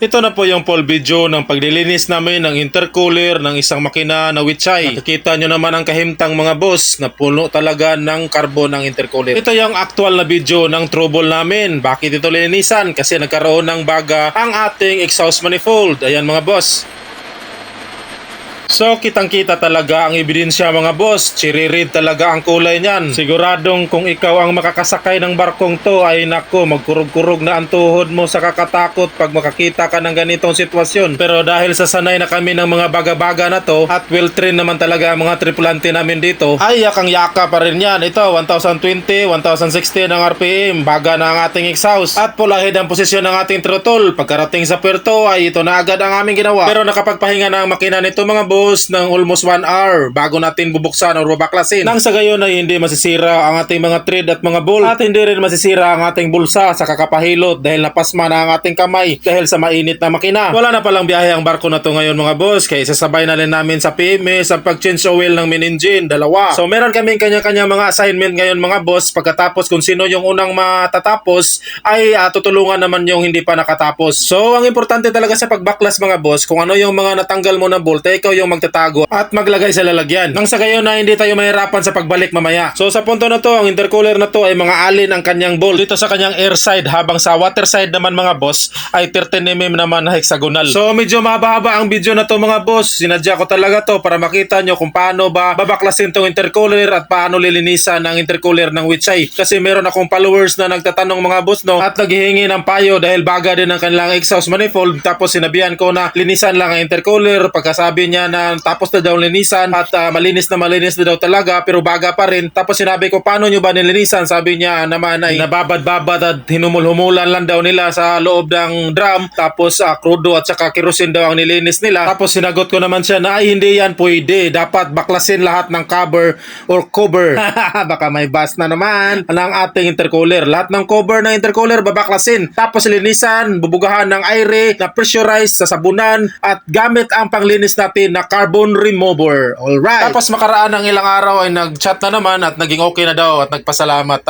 Ito na po yung full video ng paglilinis namin ng intercooler ng isang makina na Wichay. Nakikita nyo naman ang kahimtang mga boss na puno talaga ng carbon ng intercooler. Ito yung actual na video ng trouble namin. Bakit ito linisan? Kasi nagkaroon ng baga ang ating exhaust manifold. Ayan mga boss. So, kitang-kita talaga ang ebidensya mga boss. Cherry red talaga ang kulay niyan. Siguradong kung ikaw ang makakasakay ng barkong to ay nako, magkurog-kurog na ang tuhod mo sa kakatakot pag makakita ka ng ganitong sitwasyon. Pero dahil sa sanay na kami ng mga baga-baga na to at well trained naman talaga ang mga tripulante namin dito, ay yakang yaka pa rin yan. Ito, 1020, 1060 ng RPM, baga na ang ating exhaust. At pulahid ang posisyon ng ating throttle. Pagkarating sa puerto ay ito na agad ang aming ginawa. Pero nakapagpahinga na ang makina nito mga boss ng almost 1 hour bago natin bubuksan o babaklasin. Nang sa gayon ay hindi masisira ang ating mga thread at mga bolt at hindi rin masisira ang ating bulsa sa kakapahilot dahil napasma na ang ating kamay dahil sa mainit na makina. Wala na palang biyahe ang barko na to ngayon mga boss kaya sasabay na rin namin sa PMS ang pag-change oil ng main engine, dalawa. So meron kaming kanya-kanya mga assignment ngayon mga boss pagkatapos kung sino yung unang matatapos ay ah, tutulungan naman yung hindi pa nakatapos. So ang importante talaga sa pagbaklas mga boss kung ano yung mga natanggal mo na bolt eh, ikaw yung magtatago at maglagay sa lalagyan. Nang sa gayon na hindi tayo mahirapan sa pagbalik mamaya. So sa punto na to, ang intercooler na to ay mga alin ang kanyang bolt dito sa kanyang air side habang sa water side naman mga boss ay 13mm naman na hexagonal. So medyo mahaba-haba ang video na to mga boss. Sinadya ko talaga to para makita nyo kung paano ba babaklasin tong intercooler at paano lilinisan ang intercooler ng Wichay. Kasi meron akong followers na nagtatanong mga boss no at naghihingi ng payo dahil baga din ang kanilang exhaust manifold tapos sinabihan ko na linisan lang ang intercooler pagkasabi niya na tapos na daw linisan at ah, malinis na malinis na daw talaga pero baga pa rin. Tapos sinabi ko paano nyo ba nilinisan? Sabi niya naman ay nababad-babad at hinumul-humulan lang daw nila sa loob ng drum. Tapos uh, krudo at saka kerosene daw ang nilinis nila. Tapos sinagot ko naman siya na ay hindi yan pwede. Dapat baklasin lahat ng cover or cover. Baka may bus na naman. Ng ating intercooler. Lahat ng cover ng intercooler babaklasin. Tapos linisan bubugahan ng aire na pressurized sa sabunan at gamit ang panglinis natin na carbon remover. Alright tapos makaraan ng ilang araw ay nag-chat na naman at naging okay na daw at nagpasalamat.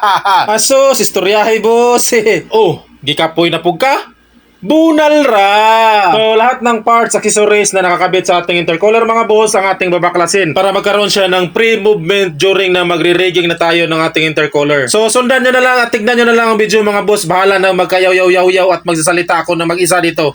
Asos istoryahe boss. Oh gikapoy na pug ka Bunal ra! So, lahat ng parts, accessories na nakakabit sa ating intercooler mga boss ang ating babaklasin para magkaroon siya ng pre-movement during na magre-rigging na tayo ng ating intercooler. So, sundan nyo na lang at tignan nyo na lang ang video mga boss. Bahala na magkayaw-yaw-yaw at magsasalita ako na mag-isa dito.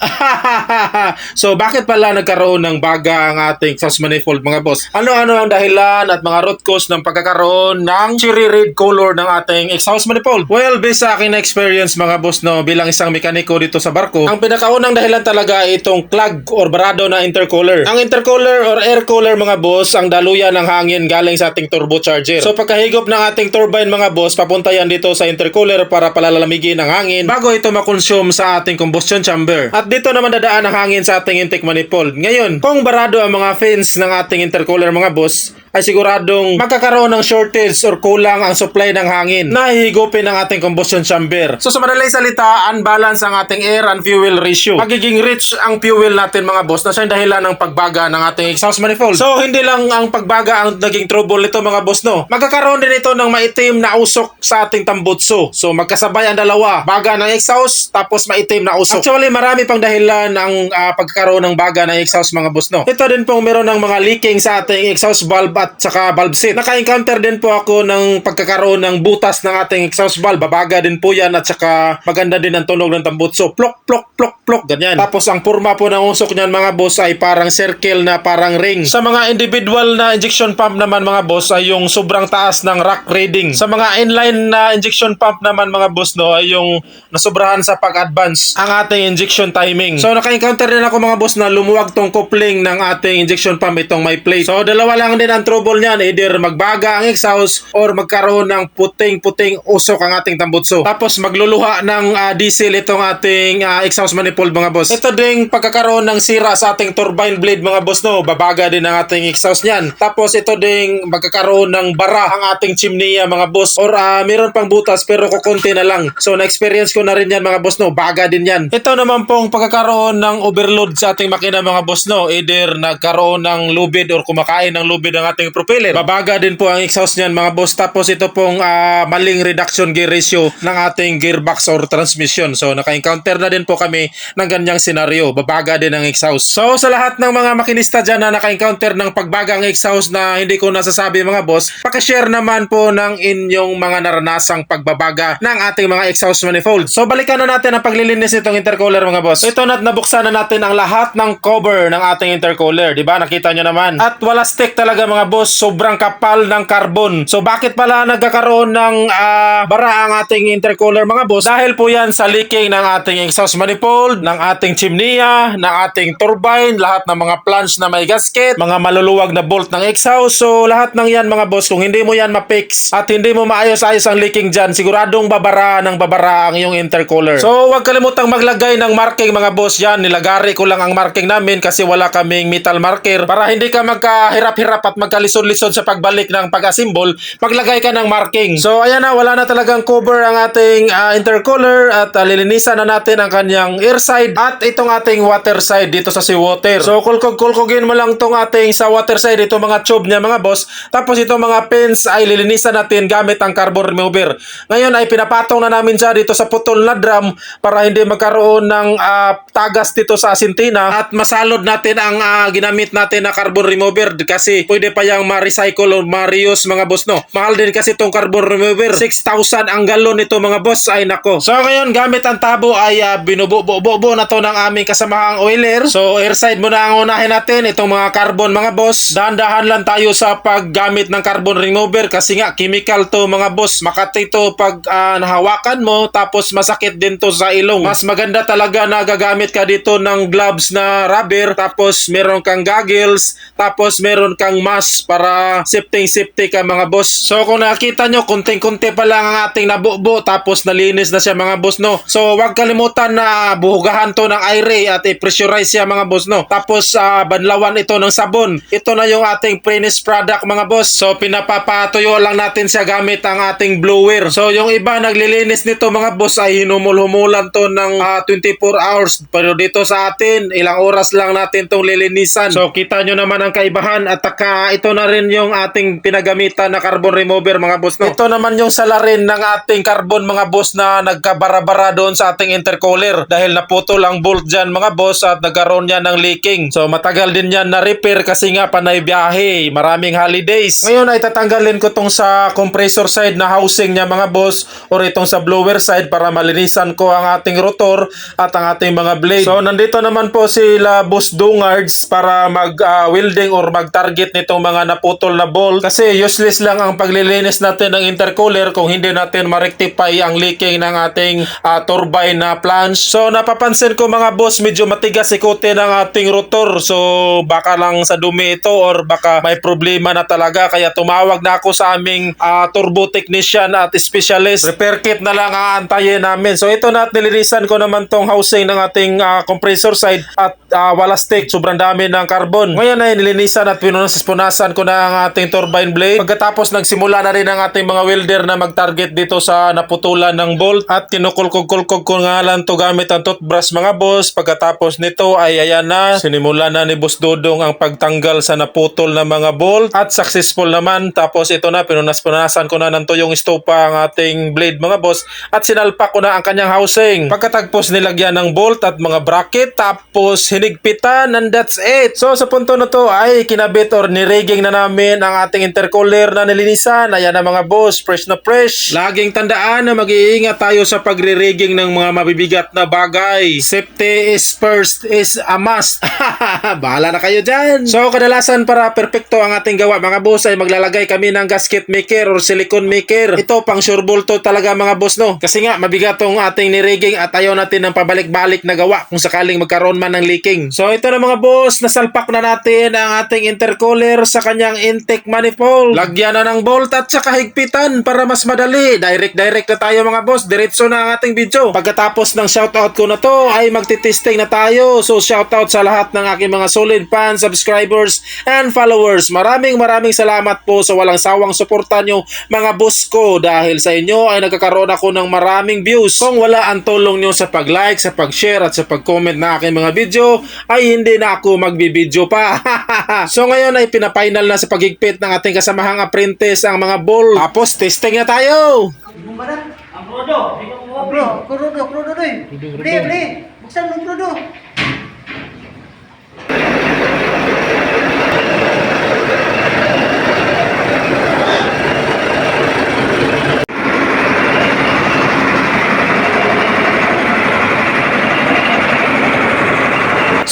so, bakit pala nagkaroon ng baga ang ating exhaust manifold mga boss? Ano-ano ang dahilan at mga root cause ng pagkakaroon ng cherry red color ng ating exhaust manifold? Well, based sa aking na experience mga boss no, bilang isang mekaniko dito sa barko, ang pinakaunang dahilan talaga ay itong clog or barado na intercooler. Ang intercooler or air cooler mga boss, ang daluyan ng hangin galing sa ating turbocharger. So pagkahigop ng ating turbine mga boss, papunta yan dito sa intercooler para palalamigin ang hangin bago ito makonsume sa ating combustion chamber. At dito naman dadaan ang hangin sa ating intake manifold. Ngayon, kung barado ang mga fins ng ating intercooler mga boss, ay siguradong magkakaroon ng shortage or kulang ang supply ng hangin na hihigupin ng ating combustion chamber. So sa madaling salita, unbalance ang ating air and fuel ratio. Magiging rich ang fuel natin mga boss na siya yung dahilan ng pagbaga ng ating exhaust manifold. So hindi lang ang pagbaga ang naging trouble nito mga boss no. Magkakaroon din ito ng maitim na usok sa ating tambutso. So magkasabay ang dalawa. Baga ng exhaust tapos maitim na usok. Actually marami pang dahilan ang ah, pagkakaroon ng baga ng exhaust mga boss no. Ito din pong meron ng mga leaking sa ating exhaust valve at saka valve seat. Naka-encounter din po ako ng pagkakaroon ng butas ng ating exhaust valve. Babaga din po yan at saka maganda din ang tunog ng tambutso. Plok, plok, plok, plok, ganyan. Tapos ang purma po ng usok niyan mga boss ay parang circle na parang ring. Sa mga individual na injection pump naman mga boss ay yung sobrang taas ng rack reading. Sa mga inline na injection pump naman mga boss no ay yung nasubrahan sa pag-advance ang ating injection timing. So naka-encounter din ako mga boss na lumuwag tong coupling ng ating injection pump itong may plate. So dalawa lang din ang trouble niyan either magbaga ang exhaust or magkaroon ng puting-puting usok ang ating tambutso. Tapos magluluha ng ah, diesel itong ating ah, exhaust manifold mga boss. Ito ding pagkakaroon ng sira sa ating turbine blade mga boss no. Babaga din ang ating exhaust niyan. Tapos ito ding magkakaroon ng bara ang ating chimney mga boss. Or ah, meron pang butas pero kukunti na lang. So na-experience ko na rin yan mga boss no. Baga din yan. Ito naman pong pagkakaroon ng overload sa ating makina mga boss no. Either nagkaroon ng lubid or kumakain ng lubid ang ating ating propeller. Babaga din po ang exhaust niyan mga boss. Tapos ito pong ah, maling reduction gear ratio ng ating gearbox or transmission. So naka-encounter na din po kami ng ganyang senaryo. Babaga din ang exhaust. So sa lahat ng mga makinista dyan na naka-encounter ng pagbagang exhaust na hindi ko nasasabi mga boss, pakishare naman po ng inyong mga naranasang pagbabaga ng ating mga exhaust manifold. So balikan na natin ang paglilinis nitong intercooler mga boss. Ito na nabuksan na natin ang lahat ng cover ng ating intercooler. Ba? Nakita nyo naman. At wala stick talaga mga boss. Sobrang kapal ng carbon. So bakit pala nagkakaroon ng ah, bara ang ating intercooler mga boss? Dahil po yan sa leaking ng ating exhaust manifold, ng ating chimney, ng ating turbine, lahat ng mga plants na may gasket, mga maluluwag na bolt ng exhaust. So lahat ng yan mga boss, kung hindi mo yan ma-fix at hindi mo maayos-ayos ang leaking dyan, siguradong babara ng babara ang iyong intercooler. So huwag kalimutang maglagay ng marking mga boss yan. Nilagari ko lang ang marking namin kasi wala kaming metal marker para hindi ka magkahirap-hirap at magkalisod-lisod sa pagbalik ng pag-assemble, maglagay ka ng marking. So ayan na, wala na talagang cover ang ating ah, intercooler at ah, lilinisan na natin ang kanyang air side at itong ating water side dito sa seawater. So kulkog-kulkogin mo lang tong ating sa water side, ito mga tube niya mga boss. Tapos itong mga pins ay lilinisan natin gamit ang carbon remover. Ngayon ay pinapatong na namin siya dito sa putol na drum para hindi magkaroon ng ah, tagas dito sa asintina at masalod natin ang ah, ginamit natin na carbon remover kasi pwede pa yung ma-recycle o ma-reuse mga boss no. Mahal din kasi itong carbon remover. 6,000 ang galon nito mga boss ay nako. So ngayon gamit ang tabo ay uh, binububo na to ng aming kasamahang oiler. So airside muna ang unahin natin itong mga carbon mga boss. Dahan-dahan lang tayo sa paggamit ng carbon remover kasi nga chemical to mga boss. Makati to pag ah, nahawakan mo tapos masakit din to sa ilong. Mas maganda talaga na gagamit ka dito ng gloves na rubber tapos meron kang goggles tapos meron kang mask para safety safety ka mga boss. So kung nakita nyo kunting-kunti pa lang ang ating nabubo tapos nalinis na siya mga boss no. So wag kalimutan na buhugahan to ng aire at i-pressurize siya mga boss no. Tapos ah, banlawan ito ng sabon. Ito na yung ating finished product mga boss. So pinapapatuyo lang natin siya gamit ang ating blower. So yung iba naglilinis nito mga boss ay hinumul-humulan to ng ah, 24 hours. Pero dito sa atin ilang oras lang natin tong lilinisan. So kita nyo naman ang kaibahan at taka ito na rin yung ating pinagamitan na carbon remover mga boss no. Ito naman yung salarin ng ating carbon mga boss na nagkabara-bara doon sa ating intercooler dahil naputol ang bolt dyan mga boss at nagkaroon yan ng leaking. So matagal din yan na repair kasi nga panay biyahe, maraming holidays. Ngayon ay tatanggalin ko tong sa compressor side na housing niya mga boss or itong sa blower side para malinisan ko ang ating rotor at ang ating mga blade. So nandito naman po sila boss Dungards para mag ah, welding or mag-target nitong mga naputol na bolt kasi useless lang ang paglilinis natin ng intercooler kung hindi natin ma-rectify ang leaking ng ating ah, turbine na flange. So napapansin ko mga boss medyo matigas ikutin ng ating rotor so baka lang sa dumi ito or baka may problema na talaga kaya tumawag na ako sa aming ah, turbo technician at specialist. Repair kit na lang ang antayin namin. So ito na at nilinisan ko naman tong housing ng ating ah, compressor side at ah, wala stick. Sobrang dami ng carbon. Ngayon ay nilinisan at pinunas-punasan ko na ang ating turbine blade. Pagkatapos nagsimula na rin ang ating mga welder na mag-target dito sa naputulan ng bolt at kinukulkog-kulkog ko nga lang to gamit ang toothbrush mga boss. Pagkatapos nito ay ayan na, sinimula na ni Boss Dodong ang pagtanggal sa naputol na mga bolt at successful naman. Tapos ito na, pinunas-punasan ko na ng tuyong estopa ang ating blade mga boss at sinalpak ko na ang kanyang housing. Pagkatagpos nilagyan ng bolt at mga bracket tapos hinigpitan and that's it. So sa punto na to ay kinabit or nirigging na namin ang ating intercooler na nilinisan. Ayan na mga boss, fresh na fresh. Laging tandaan na mag-iingat tayo sa pagre-rigging ng mga mabibigat na bagay. Safety is first is a must. Bahala na kayo dyan. So kadalasan para perfecto ang ating gawa mga boss ay maglalagay kami ng gasket maker or silicone maker. Ito pang sure to talaga mga boss no. Kasi nga mabigat tong ating nirigging at ayaw natin ng pabalik-balik na gawa kung sakaling magkaroon man ng leaking. So ito na mga boss, nasalpak na natin ang ating intercooler sa kanyang intake manifold. Lagyan na ng bolt at saka higpitan para mas madali. Direct-direct na tayo mga boss. Diretso na ang ating video. Pagkatapos ng shoutout ko na to ay magtitesting na tayo. So shoutout sa lahat ng aking mga solid fans, subscribers, and followers. Maraming maraming salamat po sa walang sawang suporta nyo mga boss ko dahil sa inyo ay nagkakaroon ako ng maraming views. Kung wala ang tulong nyo sa pag-like, sa pag-share at sa pag-comment na aking mga video ay hindi na ako magbibideo pa. so ngayon ay pinapainal final na sa paghigpit ng ating kasamahang apprentice ang mga ball. Tapos testing na tayo. Ang krudo, krudo doy. Krudo, krudo. Bli, bli. Buksan mo krudo.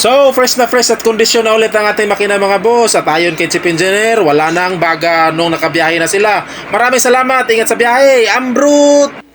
So, fresh na fresh at kondisyon na ulit ang ating makina mga boss. At ayon kay Chief Engineer, wala nang baga nung nakabiyahe na sila. Maraming salamat. Ingat sa biyahe. Ambrut!